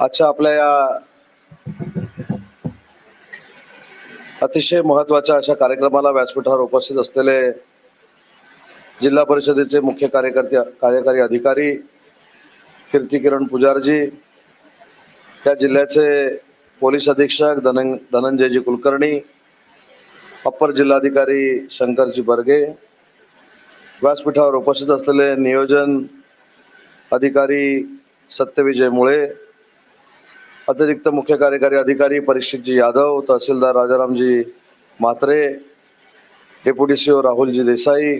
आजच्या आपल्या या अतिशय महत्त्वाच्या अशा कार्यक्रमाला व्यासपीठावर उपस्थित असलेले जिल्हा परिषदेचे मुख्य कार्यकर्ते कार्यकारी अधिकारी कीर्तिकिरण पुजारजी त्या जिल्ह्याचे पोलीस अधीक्षक धनं धनंजयजी कुलकर्णी अप्पर जिल्हाधिकारी शंकरजी बर्गे व्यासपीठावर उपस्थित असलेले नियोजन अधिकारी सत्यविजय मुळे अतिरिक्त मुख्य कार्यकारी अधिकारी परीक्षितजी यादव तहसीलदार राजारामजी म्हात्रे डेप्युटी सीओ राहुलजी देसाई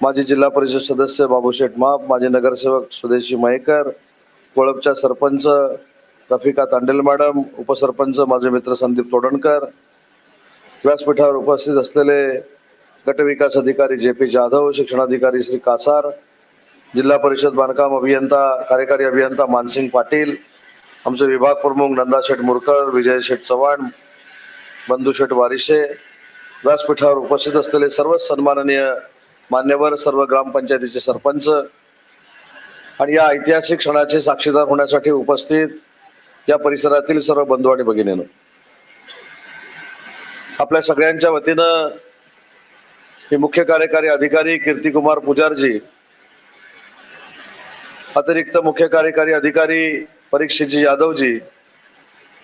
माजी जिल्हा परिषद सदस्य बाबूशेठ माप माजी नगरसेवक सुदेशी मयेकर कोळपच्या सरपंच रफिका तांडेल मॅडम उपसरपंच माझे मित्र संदीप तोडणकर व्यासपीठावर उपस्थित असलेले गटविकास अधिकारी जे पी जाधव शिक्षणाधिकारी श्री कासार जिल्हा परिषद बांधकाम अभियंता कार्यकारी अभियंता मानसिंग पाटील आमचे विभाग प्रमुख नंदा शेठ मुरकर विजय शेठ चव्हाण बंधू शेठ वारिशे व्यासपीठावर उपस्थित असलेले सर्व सन्माननीय मान्यवर सर्व ग्रामपंचायतीचे सरपंच आणि या ऐतिहासिक क्षणाचे साक्षीदार होण्यासाठी उपस्थित या परिसरातील सर्व बंधू आणि भगिनीनं आपल्या सगळ्यांच्या वतीनं हे मुख्य कार्यकारी अधिकारी कीर्तिकुमार पुजारजी अतिरिक्त मुख्य कार्यकारी अधिकारी परीक्षितजी यादवजी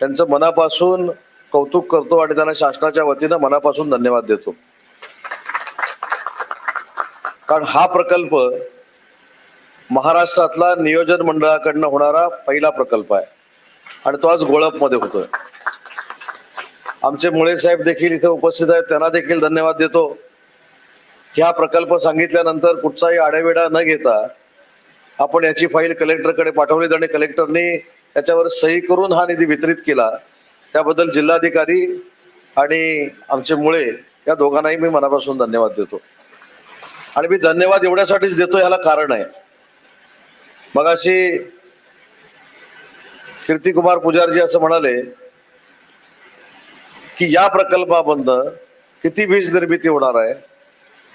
त्यांचं मनापासून कौतुक करतो आणि त्यांना शासनाच्या वतीनं मनापासून धन्यवाद देतो. कारण हा प्रकल्प महाराष्ट्रातला नियोजन मंडळाकडनं होणारा पहिला प्रकल्प आहे. आणि तो आज गोळपमध्ये होतोय. आमचे मुळे साहेब देखील इथे उपस्थित आहेत त्यांना देखील धन्यवाद देतो. की हा प्रकल्प सांगितल्यानंतर कुठचाही आडेवेडा न घेता आपण याची फाईल कलेक्टरकडे पाठवली आणि कलेक्टरनी त्याच्यावर सही करून हा निधी वितरित केला. त्याबद्दल जिल्हाधिकारी आणि आमचे मुळे या दोघांनाही मी मनापासून धन्यवाद देतो. आणि मी धन्यवाद एवढ्यासाठीच देतो याला कारण आहे. मगाशी कीर्तिकुमार पुजारजी असं म्हणाले की या प्रकल्पामधनं किती वीज निर्मिती होणार आहे?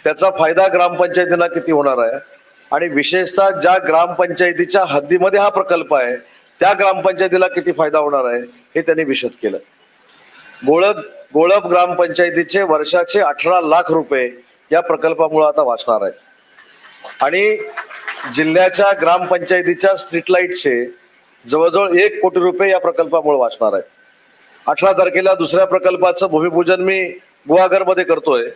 त्याचा फायदा ग्रामपंचायतींना किती होणार आहे? आणि विशेषतः ज्या ग्रामपंचायतीच्या हद्दीमध्ये हा प्रकल्प आहे त्या ग्रामपंचायतीला किती फायदा होणार आहे हे त्यांनी विशद केलं. गोळप गोळप ग्रामपंचायतीचे वर्षाचे अठरा लाख रुपये या प्रकल्पामुळे आता वाचणार आहे. आणि जिल्ह्याच्या ग्रामपंचायतीच्या स्ट्रीट लाईटचे जवळजवळ एक कोटी रुपये या प्रकल्पामुळे वाचणार आहे. अठरा तारखेला दुसऱ्या प्रकल्पाचं भूमिपूजन मी गुहागरमध्ये करतोय.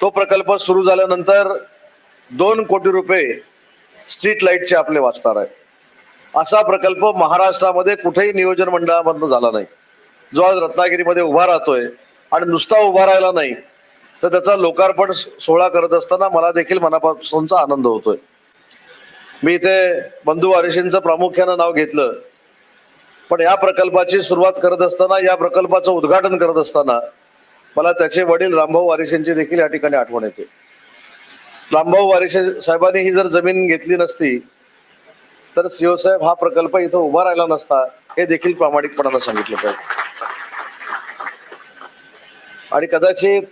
तो प्रकल्प सुरू झाल्यानंतर दोन कोटी रुपये स्ट्रीट लाईटचे आपले वाचणार आहे असा प्रकल्प महाराष्ट्रामध्ये कुठेही नियोजन मंडळामधनं झाला नाही. जो आज रत्नागिरीमध्ये उभा राहतोय आणि नुसता उभा राहिला नाही तर त्याचा लोकार्पण सोहळा करत असताना मला देखील मनापासूनचा आनंद होतोय. मी इथे बंधू वारिशींचं प्रामुख्यानं नाव घेतलं. पण या प्रकल्पाची सुरुवात करत असताना या प्रकल्पाचं उद्घाटन करत असताना मला त्याचे वडील रामभाऊ वारिशींची देखील या ठिकाणी आठवण येते. रामभाऊ वारिसे साहेबांनी ही जर जमीन घेतली नसती तर शिवसाहेब हा प्रकल्प इथं उभा राहिला नसता हे देखील प्रामाणिकपणानं सांगितलं पाहिजे. आणि कदाचित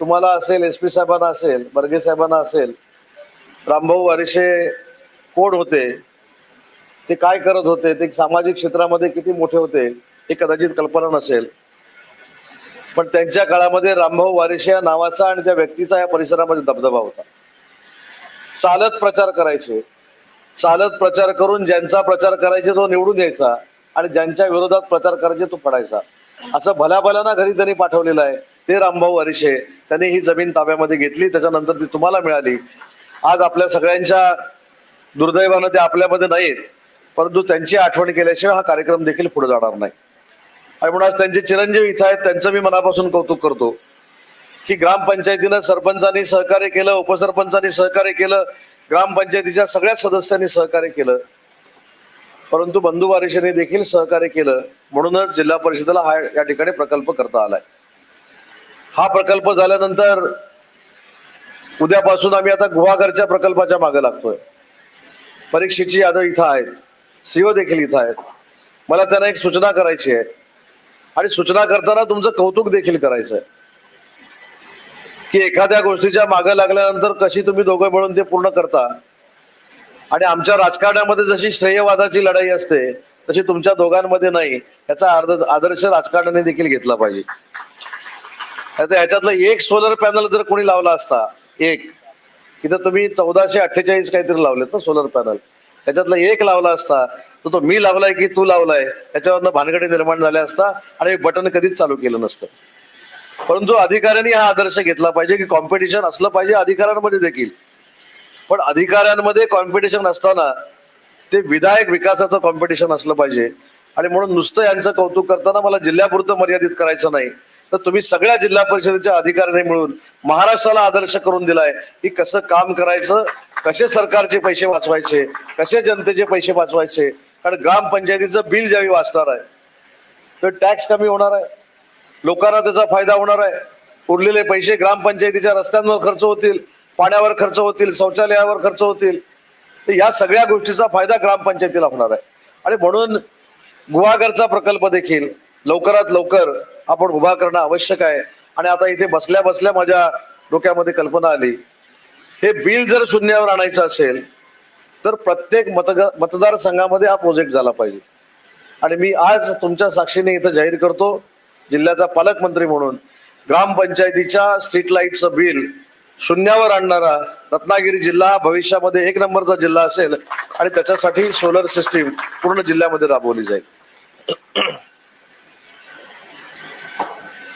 तुम्हाला असेल एस पी साहेबांना असेल बर्गे साहेबांना असेल रामभाऊ वारिसे कोण होते ते काय करत होते ते सामाजिक क्षेत्रामध्ये किती मोठे होते हे कदाचित कल्पना नसेल. पण त्यांच्या काळामध्ये रामभाऊ वारिसे या नावाचा आणि त्या व्यक्तीचा या परिसरामध्ये दबदबा होता. चालत प्रचार करायचे. चालत प्रचार करून ज्यांचा प्रचार करायचे तो निवडून यायचा आणि ज्यांच्या विरोधात प्रचार करायचे तो पडायचा. असं भल्याभल्याना घरी त्यांनी पाठवलेलं आहे. ते रामभाऊ वारिशे त्यांनी ही जमीन ताब्यामध्ये घेतली त्याच्यानंतर ती तुम्हाला मिळाली. आज आपल्या सगळ्यांच्या दुर्दैवानं ते आपल्यामध्ये नाहीत परंतु त्यांची आठवण केल्याशिवाय हा कार्यक्रम देखील पुढे जाणार नाही. आणि म्हणून आज त्यांचे चिरंजीव इथं आहेत त्यांचं मी मनापासून कौतुक करतो. की ग्रामपंचायतीनं सरपंचांनी सहकार्य केलं उपसरपंचांनी सहकार्य केलं ग्रामपंचायतीच्या सगळ्या सदस्यांनी सहकार्य केलं. परंतु बंधू वारिशेने देखील सहकार्य केलं. म्हणूनच जिल्हा परिषदेला हा या ठिकाणी प्रकल्प करता आलाय. हा प्रकल्प झाल्यानंतर उद्यापासून आम्ही आता गुहागरच्या प्रकल्पाच्या मागे लागतोय. परीक्षेची यादव इथं आहेत. सीओ देखील इथं आहेत. मला त्यांना एक सूचना करायची आहे. आणि सूचना करताना तुमचं कौतुक देखील करायचं आहे की एखाद्या गोष्टीच्या मागे लागल्यानंतर कशी तुम्ही दोघं मिळून ते पूर्ण करता? आणि आमच्या राजकारणामध्ये जशी श्रेयवादाची लढाई असते तशी तुमच्या दोघांमध्ये नाही. याचा अर्ध आदर्श राजकारणाने देखील घेतला पाहिजे. आता ह्याच्यातलं एक सोलर पॅनल जर कोणी लावला असता एक इथं तुम्ही चौदाशे अठ्ठेचाळीस काहीतरी लावलेत ना सोलर पॅनल त्याच्यातला एक लावला असता तर तो मी लावलाय की तू लावलाय याच्यावरनं भानगडी निर्माण झाल्या असता आणि बटन कधीच चालू केलं नसतं. परंतु अधिकाऱ्यांनी हा आदर्श घेतला पाहिजे की कॉम्पिटिशन असलं पाहिजे अधिकाऱ्यांमध्ये देखील. पण अधिकाऱ्यांमध्ये कॉम्पिटिशन असताना ते विधायक विकासाचं कॉम्पिटिशन असलं पाहिजे. आणि म्हणून नुसतं यांचं कौतुक करताना मला जिल्ह्यापुरतं मर्यादित करायचं नाही. तर तुम्ही सगळ्या जिल्हा परिषदेच्या अधिकाऱ्यांनी मिळून महाराष्ट्राला आदर्श करून दिलाय की कसं काम करायचं कसे सरकारचे पैसे वाचवायचे कसे जनतेचे पैसे वाचवायचे. कारण ग्रामपंचायतीचं बिल ज्यावेळी वाचणार आहे तर टॅक्स कमी होणार आहे. लोकांना त्याचा फायदा होणार आहे. उरलेले पैसे ग्रामपंचायतीच्या रस्त्यांवर खर्च होतील पाण्यावर खर्च होतील शौचालयावर खर्च होतील. तर या सगळ्या गोष्टीचा फायदा ग्रामपंचायतीला होणार आहे. आणि म्हणून गुहागरचा प्रकल्प देखील लवकरात लवकर आपण उभा करणं आवश्यक आहे. आणि आता इथे बसल्या बसल्या माझ्या डोक्यामध्ये कल्पना आली. हे बिल जर शून्यावर आणायचं असेल तर प्रत्येक मतग मतदारसंघामध्ये हा प्रोजेक्ट झाला पाहिजे. आणि मी आज तुमच्या साक्षीने इथं जाहीर करतो जिल्ह्याचा पालकमंत्री म्हणून ग्रामपंचायतीच्या स्ट्रीट लाईटचं बिल शून्यावर आणणारा रत्नागिरी जिल्हा भविष्यामध्ये एक नंबरचा जिल्हा असेल आणि त्याच्यासाठी सोलर सिस्टीम पूर्ण जिल्ह्यामध्ये राबवली जाईल.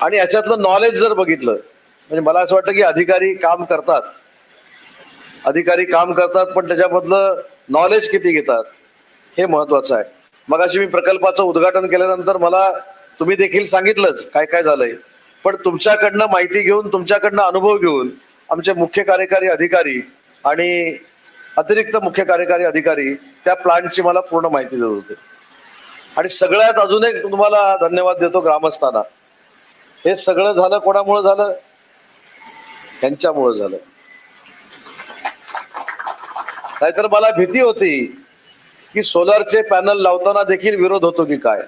आणि याच्यातलं नॉलेज जर बघितलं म्हणजे मला असं वाटतं की अधिकारी काम करतात. अधिकारी काम करतात पण त्याच्यामधलं नॉलेज किती घेतात हे महत्वाचं आहे. मग अशी मी प्रकल्पाचं उद्घाटन केल्यानंतर मला तुम्ही देखील सांगितलंच काय काय झालंय. पण तुमच्याकडनं माहिती घेऊन तुमच्याकडनं अनुभव घेऊन आमचे मुख्य कार्यकारी अधिकारी आणि अतिरिक्त मुख्य कार्यकारी अधिकारी त्या प्लांटची मला पूर्ण माहिती देत होते. आणि सगळ्यात अजून एक तुम्हाला धन्यवाद देतो ग्रामस्थांना. हे सगळं झालं कोणामुळे झालं? यांच्यामुळे झालं. नाहीतर मला भीती होती की सोलारचे पॅनल लावताना देखील विरोध होतो की काय?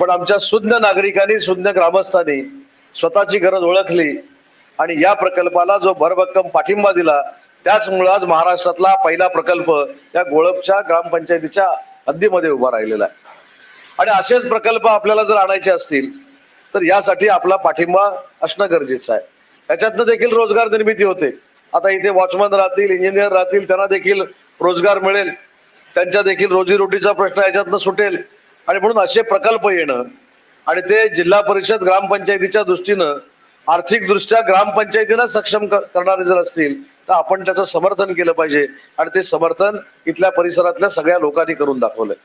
पण आमच्या सुज्ञ नागरिकांनी सुज्ञ ग्रामस्थांनी स्वतःची गरज ओळखली आणि या प्रकल्पाला जो भरभक्कम पाठिंबा दिला त्याचमुळे आज महाराष्ट्रातला पहिला प्रकल्प या गोळपच्या ग्रामपंचायतीच्या हद्दीमध्ये उभा राहिलेला आहे. आणि असेच प्रकल्प आपल्याला जर आणायचे असतील तर यासाठी आपला पाठिंबा असणं गरजेचं आहे. त्याच्यातनं देखील रोजगार निर्मिती होते. आता इथे वॉचमन राहतील इंजिनियर राहतील त्यांना देखील रोजगार मिळेल. त्यांच्या देखील रोजीरोटीचा प्रश्न याच्यातनं सुटेल. आणि म्हणून असे प्रकल्प येणं आणि ते जिल्हा परिषद ग्रामपंचायतीच्या दृष्टीनं आर्थिकदृष्ट्या ग्रामपंचायतीनं सक्षम करणारे जर असतील तर आपण त्याचं समर्थन केलं पाहिजे. आणि ते समर्थन इथल्या परिसरातल्या सगळ्या लोकांनी करून दाखवलंय.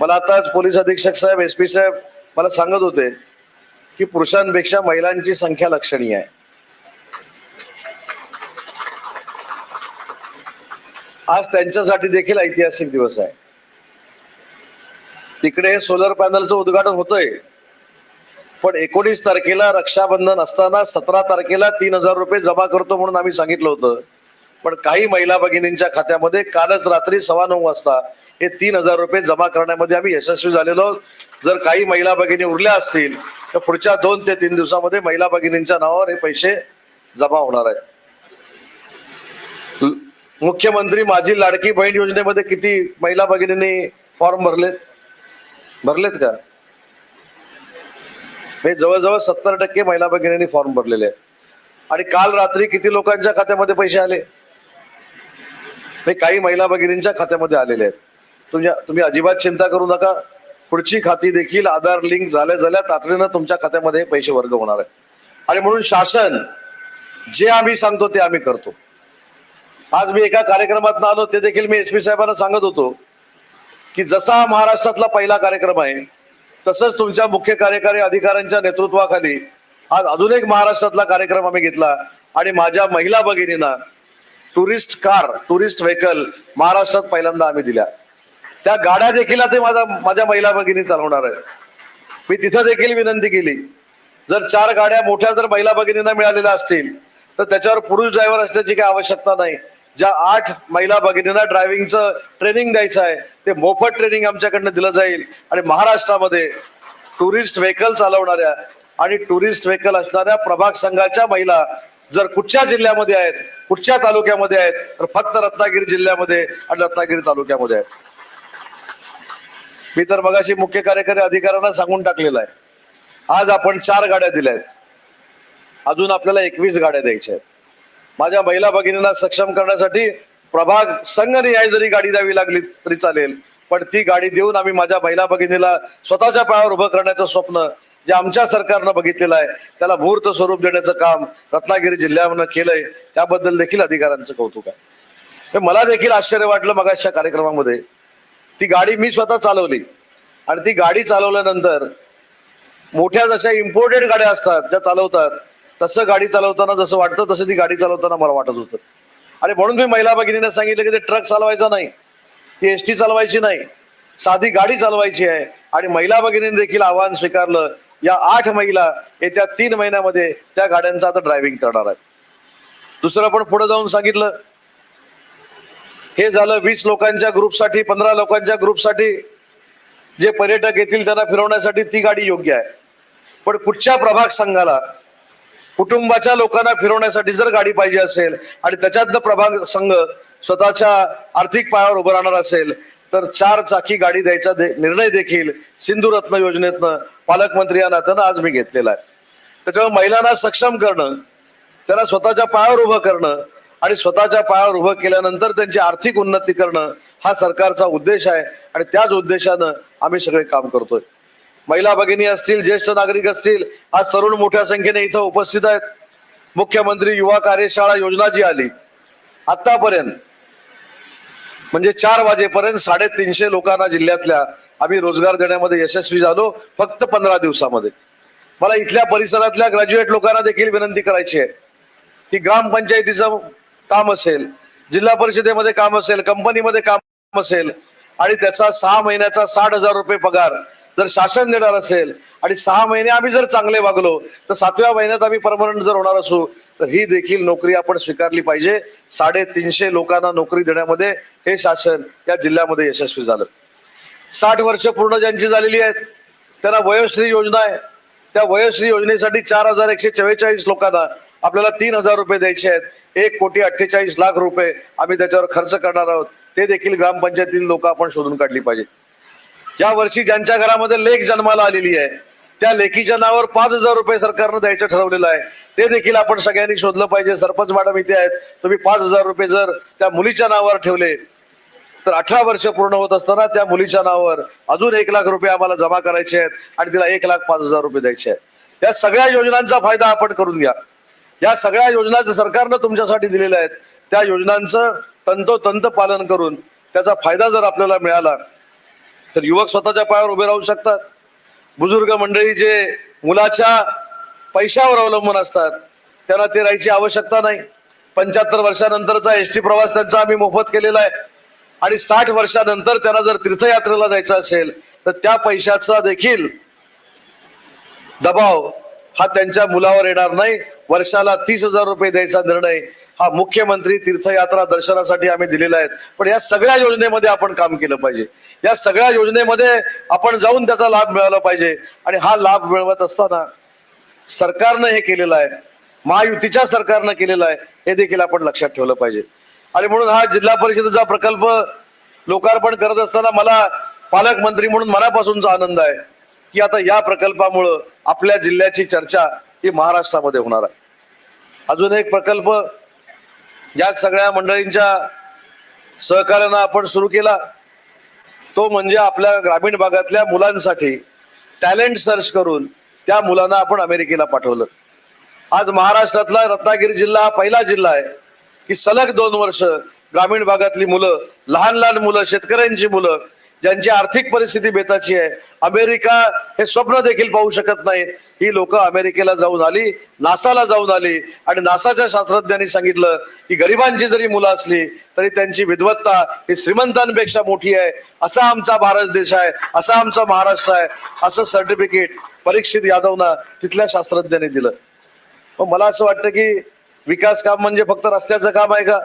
मला आताच पोलीस अधीक्षक साहेब एस पी साहेब मला सांगत होते की पुरुषांपेक्षा महिलांची संख्या लक्षणीय आहे. आज त्यांच्यासाठी देखील ऐतिहासिक दिवस आहे. तिकडे सोलर पॅनलचं उद्घाटन होतंय. पण एकोणीस तारखेला रक्षाबंधन असताना सतरा तारखेला तीन हजार रुपये जमा करतो म्हणून आम्ही सांगितलं होतं. पण काही महिला भगिनींच्या खात्यामध्ये कालच रात्री सव्वा नऊ वाजता हे तीन हजार रुपये जमा करण्यामध्ये आम्ही यशस्वी झालेलो जर काही महिला भगिनी उरल्या असतील तर पुढच्या दोन ते तीन दिवसामध्ये महिला भगिनींच्या नावावर हे पैसे जमा होणार आहे मुख्यमंत्री माझी लाडकी बहीण योजनेमध्ये किती महिला भगिनींनी फॉर्म भरलेत? भरलेत का? हे जवळजवळ सत्तर टक्के महिला भगिनींनी फॉर्म भरलेले आहेत. आणि काल रात्री किती लोकांच्या खात्यामध्ये पैसे आले? हे काही महिला भगिनींच्या खात्यामध्ये आलेले आहेत. तुमच्या तुम्ही अजिबात चिंता करू नका. पुढची खाती देखील आधार लिंक झाल्या झाल्या तातडीनं तुमच्या खात्यामध्ये पैसे वर्ग होणार आहे आणि म्हणून शासन जे आम्ही सांगतो ते आम्ही करतो. आज मी एका कार्यक्रमात आलो ते देखील मी एस पी साहेबांना सांगत होतो. की जसा हा महाराष्ट्रातला पहिला कार्यक्रम आहे तसंच तुमच्या मुख्य कार्यकारी अधिकाऱ्यांच्या नेतृत्वाखाली आज अजून एक महाराष्ट्रातला कार्यक्रम आम्ही घेतला. आणि माझ्या महिला भगिनींना टुरिस्ट कार टुरिस्ट व्हेकल महाराष्ट्रात पहिल्यांदा आम्ही दिल्या. त्या गाड्या देखील आता माझा माझ्या महिला भगिनी चालवणार आहे मी तिथं देखील विनंती केली. जर चार गाड्या मोठ्या जर महिला भगिनींना मिळालेल्या असतील तर त्याच्यावर पुरुष ड्रायव्हर असण्याची काही आवश्यकता नाही. ज्या आठ महिला भगिनींना ड्रायव्हिंगचं ट्रेनिंग द्यायचं आहे ते मोफत ट्रेनिंग आमच्याकडनं दिलं जाईल. आणि महाराष्ट्रामध्ये टुरिस्ट व्हेकल चालवणाऱ्या आणि टुरिस्ट व्हेकल असणाऱ्या प्रभाग संघाच्या महिला जर कुठच्या जिल्ह्यामध्ये आहेत कुठच्या तालुक्यामध्ये आहेत तर फक्त रत्नागिरी जिल्ह्यामध्ये आणि रत्नागिरी तालुक्यामध्ये आहेत. मी तर मगाशी मुख्य कार्यकारी अधिकाऱ्यांना सांगून टाकलेलं आहे. आज आपण चार गाड्या दिल्या आहेत. अजून आपल्याला एकवीस गाड्या द्यायच्या आहेत. माझ्या महिला भगिनींना सक्षम करण्यासाठी प्रभाग संघ याय जरी गाडी द्यावी लागली तरी चालेल पण ती गाडी देऊन आम्ही माझ्या महिला भगिनीला स्वतःच्या पायावर उभं करण्याचं स्वप्न जे आमच्या सरकारनं बघितलेलं आहे त्याला मूर्त स्वरूप देण्याचं काम रत्नागिरी जिल्ह्यानं केलंय त्याबद्दल देखील अधिकाऱ्यांचं कौतुक आहे. मला देखील आश्चर्य वाटलं मगाच्या कार्यक्रमामध्ये. ती गाडी मी स्वतः चालवली आणि ती गाडी चालवल्यानंतर मोठ्या जशा इम्पोर्टेड गाड्या असतात ज्या चालवतात तसं गाडी चालवताना जसं वाटतं तसं ती गाडी चालवताना मला वाटत होतं. आणि म्हणून मी महिला भगिनीने सांगितलं की ते ट्रक चालवायचा नाही ती एस टी चालवायची नाही साधी गाडी चालवायची आहे. आणि महिला भगिनीने देखील आव्हान स्वीकारलं या आठ महिला येत्या तीन महिन्यामध्ये त्या गाड्यांचं आता ड्रायव्हिंग करणार आहेत. दुसरं पण पुढे जाऊन सांगितलं हे झालं वीस लोकांच्या ग्रुपसाठी पंधरा लोकांच्या ग्रुपसाठी जे पर्यटक येतील त्यांना फिरवण्यासाठी ती गाडी योग्य आहे. पण कुठच्या प्रभाग संघाला कुटुंबाच्या लोकांना फिरवण्यासाठी जर गाडी पाहिजे असेल आणि त्याच्यातनं प्रभाग संघ स्वतःच्या आर्थिक पायावर उभं राहणार असेल तर चार चाकी गाडी द्यायचा दे- निर्णय देखील सिंधुरत्न योजनेतनं पालकमंत्री या नात्यानं आज मी घेतलेला आहे. त्याच्यामुळे महिलांना सक्षम करणं त्यांना स्वतःच्या पायावर उभं करणं आणि स्वतःच्या पायावर उभं केल्यानंतर त्यांची आर्थिक उन्नती करणं हा सरकारचा उद्देश आहे आणि त्याच उद्देशानं आम्ही सगळे काम करतोय. महिला भगिनी असतील ज्येष्ठ नागरिक असतील आज तरुण मोठ्या संख्येने इथं उपस्थित आहेत. मुख्यमंत्री युवा कार्यशाळा योजना जी आली. आतापर्यंत म्हणजे चार वाजेपर्यंत साडेतीनशे लोकांना जिल्ह्यातल्या आम्ही रोजगार देण्यामध्ये यशस्वी झालो फक्त पंधरा दिवसामध्ये. मला इथल्या परिसरातल्या ग्रॅज्युएट लोकांना देखील विनंती करायची आहे की ग्रामपंचायतीचं काम असेल जिल्हा परिषदेमध्ये काम असेल कंपनीमध्ये काम असेल आणि त्याचा सहा महिन्याचा साठ हजार रुपये पगार जर शासन देणार असेल आणि सहा महिने आम्ही जर चांगले वागलो तर सातव्या महिन्यात आम्ही परमनंट जर होणार असू तर ही देखील नोकरी आपण स्वीकारली पाहिजे. साडेतीनशे लोकांना नोकरी देण्यामध्ये हे शासन या जिल्ह्यामध्ये यशस्वी झालं. साठ वर्ष पूर्ण ज्यांची झालेली आहेत त्यांना वयोश्री योजना आहे. त्या वयोश्री योजनेसाठी चार हजार एकशे चव्वेचाळीस लोकांना आपल्याला तीन हजार रुपये द्यायचे आहेत. एक कोटी अठ्ठेचाळीस लाख रुपये आम्ही त्याच्यावर खर्च करणार आहोत. ते देखील ग्रामपंचायतीतील लोक आपण शोधून काढली पाहिजे. या वर्षी ज्यांच्या घरामध्ये लेख जन्माला आलेली आहे त्या लेखीच्या नावावर पाच हजार रुपये सरकारनं द्यायचं ठरवलेलं आहे. ते देखील आपण सगळ्यांनी शोधलं पाहिजे. सरपंच मॅडम इथे आहेत. तुम्ही पाच हजार रुपये जर त्या मुलीच्या नावावर ठेवले तर अठरा वर्ष पूर्ण होत असताना त्या मुलीच्या नावावर अजून एक लाख रुपये आम्हाला जमा करायचे आहेत आणि तिला एक लाख पाच हजार रुपये द्यायचे आहेत. या सगळ्या योजनांचा फायदा आपण करून घ्या. या सगळ्या योजना ज्या सरकारनं तुमच्यासाठी दिलेल्या आहेत त्या योजनांचं तंतोतंत पालन करून त्याचा फायदा जर आपल्याला मिळाला तर युवक स्वतःच्या पायावर उभे राहू शकतात. बुजुर्ग मंडळी जे मुलाच्या पैशावर अवलंबून असतात त्यांना ते राहायची आवश्यकता नाही. पंच्याहत्तर वर्षानंतरचा एस टी प्रवास त्यांचा आम्ही मोफत केलेला आहे. आणि साठ वर्षानंतर त्यांना जर तीर्थयात्रेला जायचं असेल तर त्या पैशाचा देखील दबाव हा त्यांच्या मुलावर येणार नाही. वर्षाला तीस हजार रुपये द्यायचा निर्णय हा मुख्यमंत्री तीर्थयात्रा दर्शनासाठी आम्ही दिलेला आहे. पण या सगळ्या योजनेमध्ये आपण काम केलं पाहिजे. या सगळ्या योजनेमध्ये आपण जाऊन त्याचा लाभ मिळाला पाहिजे. आणि हा लाभ मिळवत असताना सरकारनं हे केलेलं आहे. महायुतीच्या सरकारनं केलेलं आहे. हे देखील आपण लक्षात ठेवलं पाहिजे. आणि म्हणून हा जिल्हा परिषदेचा प्रकल्प लोकार्पण करत असताना मला पालकमंत्री म्हणून मनापासूनचा आनंद आहे. की आता या प्रकल्पामुळं आपल्या जिल्ह्याची चर्चा ही महाराष्ट्रामध्ये होणार आहे. अजून एक प्रकल्प या सगळ्या मंडळींच्या सहकार्यानं आपण सुरू केला. तो म्हणजे आपल्या ग्रामीण भागातल्या मुलांसाठी टॅलेंट सर्च करून त्या मुलांना आपण अमेरिकेला पाठवलं. आज महाराष्ट्रातला रत्नागिरी जिल्हा हा पहिला जिल्हा आहे की सलग दोन वर्ष ग्रामीण भागातली मुलं लहान लहान मुलं शेतकऱ्यांची मुलं ज्यांची आर्थिक परिस्थिती बेताची आहे अमेरिका हे स्वप्न देखील पाहू शकत नाही. ही लोक अमेरिकेला जाऊन आली नासाला जाऊन आली आणि नासाच्या शास्त्रज्ञांनी सांगितलं की गरिबांची जरी मुलं असली तरी त्यांची विद्वत्ता ही श्रीमंतांपेक्षा मोठी आहे. असा आमचा भारत देश आहे असा आमचा महाराष्ट्र आहे असं सर्टिफिकेट परीक्षित यादवना तिथल्या शास्त्रज्ञांनी दिलं. मग मला असं वाटतं की विकास काम म्हणजे फक्त रस्त्याचं काम आहे का?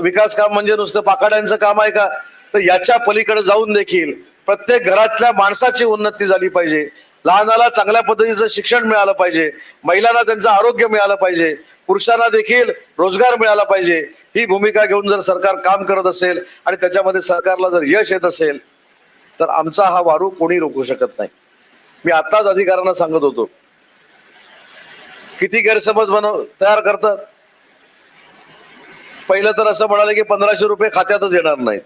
विकास काम म्हणजे नुसतं पाकाड्यांचं काम आहे का? तर याच्या पलीकडे जाऊन देखील प्रत्येक घरातल्या माणसाची उन्नती झाली पाहिजे. लहानाला चांगल्या पद्धतीचं शिक्षण मिळालं पाहिजे. महिलांना त्यांचं आरोग्य मिळालं पाहिजे. पुरुषांना देखील रोजगार मिळाला पाहिजे. ही भूमिका घेऊन जर सरकार काम करत असेल आणि त्याच्यामध्ये सरकारला जर यश येत असेल तर आमचा हा वारू कोणी रोखू शकत नाही. मी आताच अधिकाऱ्यांना सांगत होतो. किती गैरसमज बनव तयार करतात? पहिलं तर असं म्हणाले की पंधराशे रुपये खात्यातच येणार नाहीत.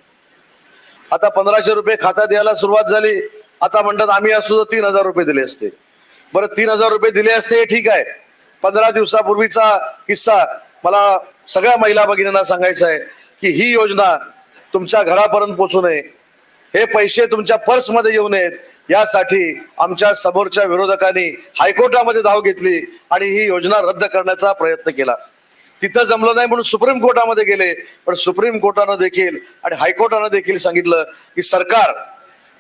आता पंधराशे रुपये खाता द्यायला सुरुवात झाली. आता म्हणतात आम्ही असतो तर तीन हजार रुपये दिले असते. बरं तीन हजार रुपये दिले असते हे ठीक आहे. पंधरा दिवसापूर्वीचा किस्सा मला सगळ्या महिला भगिनींना सांगायचं आहे की ही योजना तुमच्या घरापर्यंत पोचू नये. हे पैसे तुमच्या पर्समध्ये येऊ नयेत. यासाठी आमच्या समोरच्या विरोधकांनी हायकोर्टामध्ये धाव घेतली आणि ही योजना रद्द करण्याचा प्रयत्न केला. तिथं जमलं नाही म्हणून सुप्रीम कोर्टामध्ये गेले. पण सुप्रीम कोर्टानं देखील आणि हायकोर्टानं देखील सांगितलं की सरकार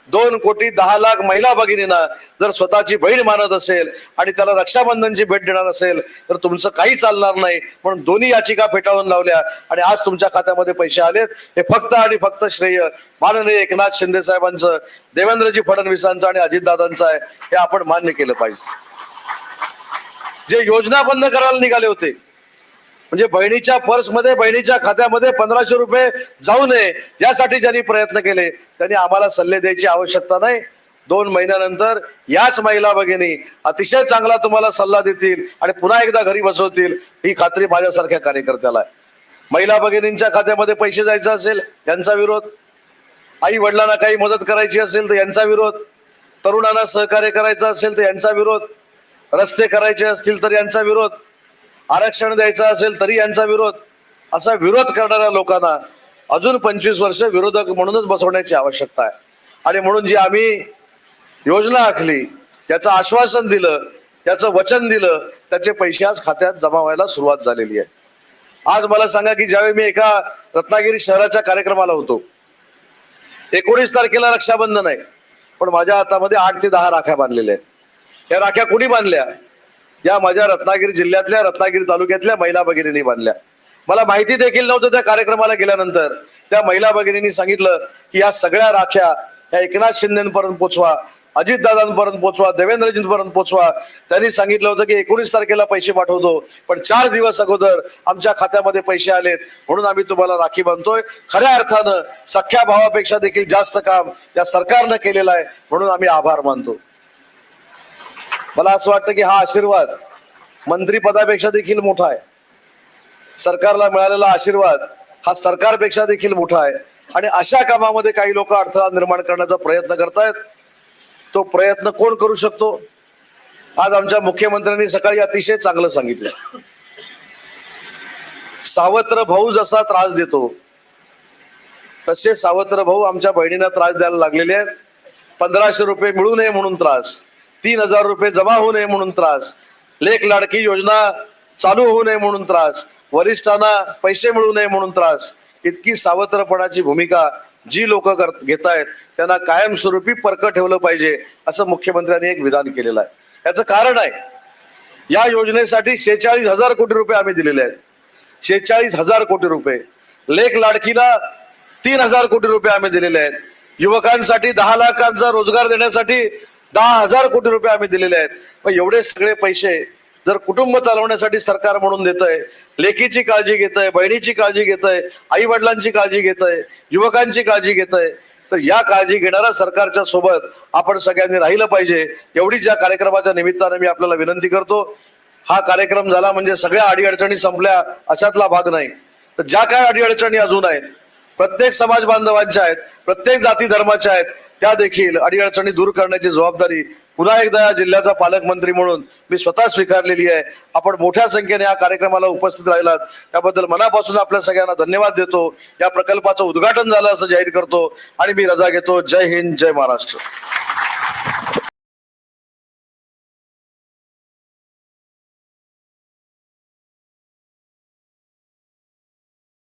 दोन कोटी दहा लाख महिला भगिनींना जर स्वतःची बहीण मानत असेल आणि त्याला रक्षाबंधनची भेट देणार असेल तर तुमचं काही चालणार नाही. म्हणून दोन्ही याचिका फेटाळून लावल्या आणि आज तुमच्या खात्यामध्ये पैसे आलेत. हे फक्त आणि फक्त श्रेय माननीय एकनाथ शिंदे साहेबांचं देवेंद्रजी फडणवीसांचं आणि अजितदादांचं आहे. हे आपण मान्य केलं पाहिजे. जे योजना बंद करायला निघाले होते म्हणजे बहिणीच्या पर्समध्ये बहिणीच्या खात्यामध्ये पंधराशे रुपये जाऊ नये यासाठी ज्यांनी प्रयत्न केले त्यांनी आम्हाला सल्ले द्यायची आवश्यकता नाही. दोन महिन्यानंतर याच महिला भगिनी अतिशय चांगला तुम्हाला सल्ला देतील आणि पुन्हा एकदा घरी बसवतील ही खात्री माझ्यासारख्या कार्यकर्त्याला आहे. महिला भगिनींच्या खात्यामध्ये पैसे जायचे असेल यांचा विरोध. आई वडिलांना काही मदत करायची असेल तर यांचा विरोध. तरुणांना सहकार्य करायचं असेल तर यांचा विरोध. रस्ते करायचे असतील तर यांचा विरोध. आरक्षण द्यायचं असेल तरी यांचा विरोध. असा विरोध करणाऱ्या लोकांना अजून पंचवीस वर्ष विरोधक म्हणूनच बसवण्याची आवश्यकता आहे. आणि म्हणून जी आम्ही योजना आखली त्याचं आश्वासन दिलं त्याचं वचन दिलं त्याचे पैसे आज खात्यात जमा व्हायला सुरुवात झालेली आहे. आज मला सांगा की ज्यावेळी मी एका रत्नागिरी शहराच्या कार्यक्रमाला होतो एकोणीस तारखेला रक्षाबंधन आहे पण माझ्या हातामध्ये आठ ते दहा राख्या बांधलेल्या आहेत. या राख्या कुणी बांधल्या? या माझ्या रत्नागिरी जिल्ह्यातल्या रत्नागिरी तालुक्यातल्या महिला भगिनींनी बांधल्या मला माहिती देखील नव्हतं त्या कार्यक्रमाला गेल्यानंतर. त्या महिला भगिनींनी सांगितलं की या सगळ्या राख्या या एकनाथ शिंदेपर्यंत पोचवा अजितदादांपर्यंत पोचवा देवेंद्रजींपर्यंत पोचवा. त्यांनी सांगितलं होतं की एकोणीस तारखेला पैसे पाठवतो पण चार दिवस अगोदर आमच्या खात्यामध्ये पैसे आलेत म्हणून आम्ही तुम्हाला राखी बांधतोय. खऱ्या अर्थानं सख्या भावापेक्षा देखील जास्त काम या सरकारनं केलेलं आहे म्हणून आम्ही आभार मानतो. मला असं वाटतं की हा आशीर्वाद मंत्रीपदापेक्षा देखील मोठा आहे. सरकारला मिळालेला आशीर्वाद हा सरकारपेक्षा देखील मोठा आहे. आणि अशा कामामध्ये काही लोक अडथळा निर्माण करण्याचा प्रयत्न करतायत. तो प्रयत्न कोण करू शकतो? आज आमच्या मुख्यमंत्र्यांनी सकाळी अतिशय चांगलं सांगितलं. सावत्र भाऊ जसा त्रास देतो तसे सावत्र भाऊ आमच्या बहिणींना त्रास द्यायला लागलेले आहेत. पंधराशे रुपये मिळू नये म्हणून त्रास. तीन हजार रुपये जमा होऊ नये म्हणून त्रास. लेख लाडकी योजना चालू होऊ नये म्हणून त्रास. वरिष्ठांना पैसे मिळू नये म्हणून त्रास. इतकी सावत्रपणाची भूमिका जी लोक घेत आहेत त्यांना कायमस्वरूपी परक ठेवलं पाहिजे असं मुख्यमंत्र्यांनी एक विधान केलेलं आहे. याचं कारण आहे या योजनेसाठी शेहेचाळीस हजार कोटी रुपये आम्ही दिलेले आहेत. शेहेचाळीस हजार कोटी रुपये. लेख लाडकीला तीन हजार कोटी रुपये आम्ही दिलेले आहेत. युवकांसाठी दहा लाखांचा रोजगार देण्यासाठी दहा हजार कोटी रुपये आम्ही दिलेले आहेत. मग एवढे सगळे पैसे जर कुटुंब चालवण्यासाठी सरकार म्हणून देत आहे लेकीची काळजी घेत आहे बहिणीची काळजी घेत आहे आई वडिलांची काळजी घेत आहे युवकांची काळजी घेत आहे तर या काळजी घेणाऱ्या सरकारच्या सोबत आपण सगळ्यांनी राहिलं पाहिजे. एवढीच या कार्यक्रमाच्या निमित्ताने मी आपल्याला विनंती करतो. हा कार्यक्रम झाला म्हणजे सगळ्या अडीअडचणी संपल्या अशातला भाग नाही. तर ज्या काय अडीअडचणी अजून आहेत प्रत्येक समाज बांधवांच्या आहेत प्रत्येक जाती धर्माच्या आहेत त्या देखील अडीअडचणी दूर करण्याची जबाबदारी पुन्हा एकदा या जिल्ह्याचा पालकमंत्री म्हणून मी स्वतः स्वीकारलेली आहे. आपण मोठ्या संख्येने या कार्यक्रमाला उपस्थित राहिलात. त्याबद्दल मनापासून आपल्या सगळ्यांना धन्यवाद देतो. या प्रकल्पाचं उद्घाटन झालं असं जाहीर करतो आणि मी रजा घेतो. जय हिंद जय महाराष्ट्र.